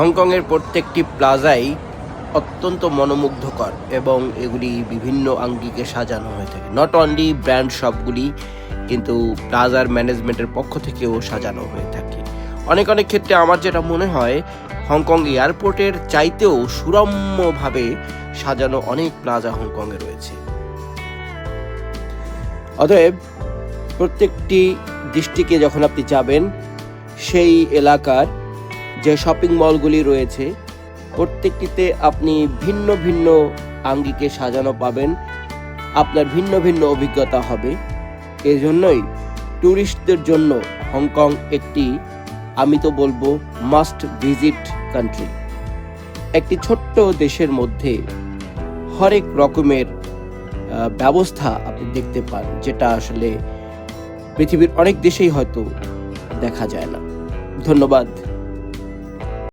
হংকংয়ের প্রত্যেকটি প্লাজাই অত্যন্ত মনোমুগ্ধকর এবং এগুলি বিভিন্ন আঙ্গিকে সাজানো হয়ে থাকে। নট অনলি ব্র্যান্ড শপগুলি কিন্তু প্লাজার ম্যানেজমেন্টের পক্ষ থেকেও সাজানো হয়ে থাকে। অনেক অনেক ক্ষেত্রে আমার যেটা মনে হয়, হংকং এয়ারপোর্টের চাইতেও সুরম্যভাবে সাজানো অনেক প্লাজা হংকংয়ে রয়েছে। অতএব, প্রত্যেকটি ডিস্ট্রিক্টে যখন আপনি যাবেন সেই এলাকার যে শপিং মলগুলি রয়েছে, প্রত্যেকটিতে আপনি ভিন্ন ভিন্ন আঙ্গিকে সাজানো পাবেন। আপনার ভিন্ন ভিন্ন অভিজ্ঞতা হবে। এজন্যই ট্যুরিস্টদের জন্য হংকং একটি, আমি তো বলব মাস্ট ভিজিট কান্ট্রি একটি ছোট্ট দেশের মধ্যে হরেক রকমের ব্যবস্থা আপনি দেখতে পান, যেটা আসলে পৃথিবীর অনেক দেশেই হয়তো দেখা যায় না। ধন্যবাদ।